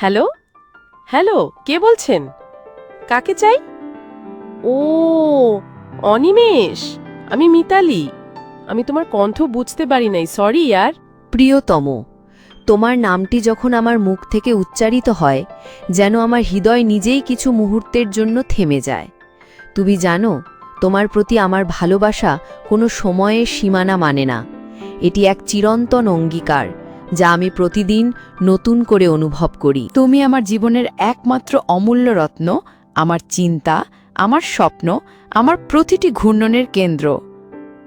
Hello? Hello, কে বলছেন? কাকে চাই? ও, অনিমেষ। আমি মিতালি। আমি তোমার কণ্ঠ বুঝতে পারি নাই, সরি ইয়ার প্রিয়তম, তোমার নামটি যখন আমার মুখ থেকে উচ্চারিত হয়, যেন আমার হৃদয় নিজেই কিছু মুহূর্তের জন্য থেমে যায়। তুমি জানো, তোমার প্রতি আমার ভালোবাসা কোনো সময়ের সীমানা মানে না। এটি এক চিরন্তন অঙ্গীকার যা আমি প্রতিদিন নতুন করে অনুভব করি। তুমি আমার জীবনের একমাত্র অমূল্য রত্ন, আমার চিন্তা, আমার স্বপ্ন, আমার প্রতিটি ঘূর্ণনের কেন্দ্র।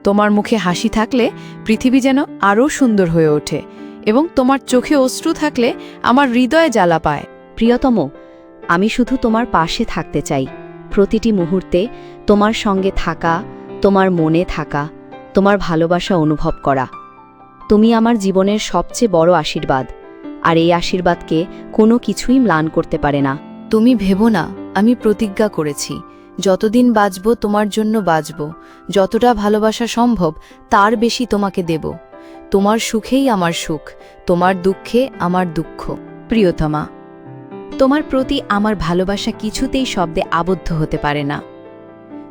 তোমার মুখে হাসি থাকলে পৃথিবী যেন আরও সুন্দর হয়ে ওঠে এবং তোমার চোখে অশ্রু থাকলে আমার হৃদয়ে জ্বালা পায়। প্রিয়তম, আমি শুধু তোমার পাশে থাকতে চাই। প্রতিটি মুহূর্তে তোমার সঙ্গে থাকা, তোমার মনে থাকা, তোমার ভালোবাসা অনুভব করা। তুমি আমার জীবনের সবচেয়ে বড় আশীর্বাদ আর এই আশীর্বাদকে কোনো কিছুই ম্লান করতে পারে না। তুমি ভেবো না আমি প্রতিজ্ঞা করেছি যতদিন বাঁচব তোমার জন্য বাঁচব যতটা ভালোবাসা সম্ভব তার বেশি তোমাকে দেব। তোমার সুখেই আমার সুখ তোমার দুঃখে আমার দুঃখ। প্রিয়তমা তোমার প্রতি আমার ভালোবাসা কিছুতেই শব্দে আবদ্ধ হতে পারে না।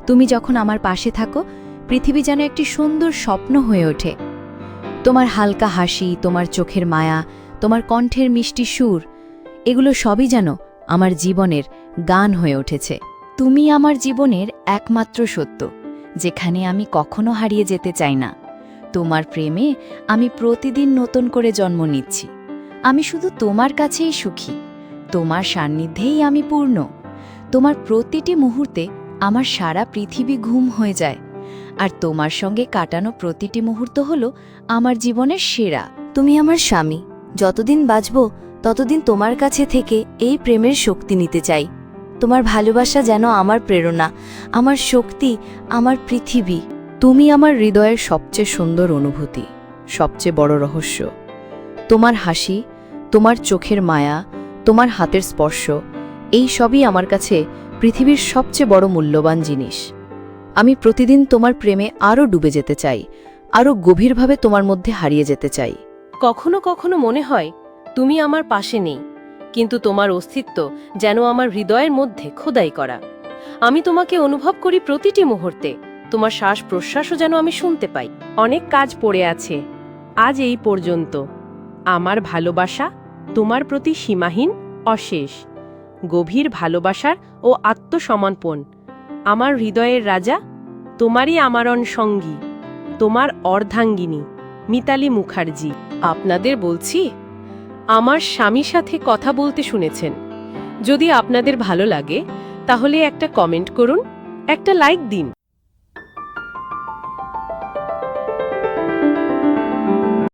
তুমি যখন আমার পাশে থাকো পৃথিবী যেন একটি সুন্দর স্বপ্ন হয়ে ওঠে। তোমার হালকা হাসি, তোমার চোখের মায়া, তোমার কণ্ঠের মিষ্টি সুর, এগুলো সবই যেন আমার জীবনের গান হয়ে উঠেছে। তুমি আমার জীবনের একমাত্র সত্য, যেখানে আমি কখনো হারিয়ে যেতে চাই না। তোমার প্রেমে আমি প্রতিদিন নতুন করে জন্ম নিচ্ছি। আমি শুধু তোমার কাছেই সুখী, তোমার সান্নিধ্যেই আমি পূর্ণ। তোমার প্রতিটি মুহূর্তে আমার সারা পৃথিবী ঘুম হয়ে যায়। আর তোমার সঙ্গে কাটানো প্রতিটি মুহূর্ত হলো আমার জীবনের সেরা। তুমি আমার স্বামী। যতদিন বাঁচব, ততদিন তোমার কাছে থেকে এই প্রেমের শক্তি নিতে চাই। তোমার ভালোবাসা যেন আমার প্রেরণা, আমার শক্তি, আমার পৃথিবী। তুমি আমার হৃদয়ের সবচেয়ে সুন্দর অনুভূতি, সবচেয়ে বড় রহস্য। তোমার হাসি, তোমার চোখের মায়া, তোমার হাতের স্পর্শ, এই সবই আমার কাছে পৃথিবীর সবচেয়ে বড় মূল্যবান জিনিস। আমি প্রতিদিন তোমার প্রেমে আরও ডুবে যেতে চাই, আরও গভীরভাবে তোমার মধ্যে হারিয়ে যেতে চাই। কখনো কখনো মনে হয়, তুমি আমার পাশে নেই, কিন্তু তোমার অস্তিত্ব যেন আমার হৃদয়ের মধ্যে খোদাই করা। আমি তোমাকে অনুভব করি প্রতিটি মুহূর্তে, তোমার শ্বাস প্রশ্বাসও যেন আমি শুনতে পাই। অনেক কাজ পড়ে আছে, আজ এই পর্যন্ত। আমার ভালোবাসা তোমার প্রতি সীমাহীন, অশেষ। গভীর ভালোবাসার ও আত্মসমর্পণ আমার হৃদয়ের রাজা, তোমারই আমারণ সঙ্গী, তোমার অর্ধাঙ্গিনী, মিতালি মুখার্জি। আপনাদের বলছি, আমার স্বামীর সাথে কথা বলতে শুনেছেন। যদি আপনাদের ভালো লাগে, তাহলে একটা কমেন্ট করুন, একটা লাইক দিন।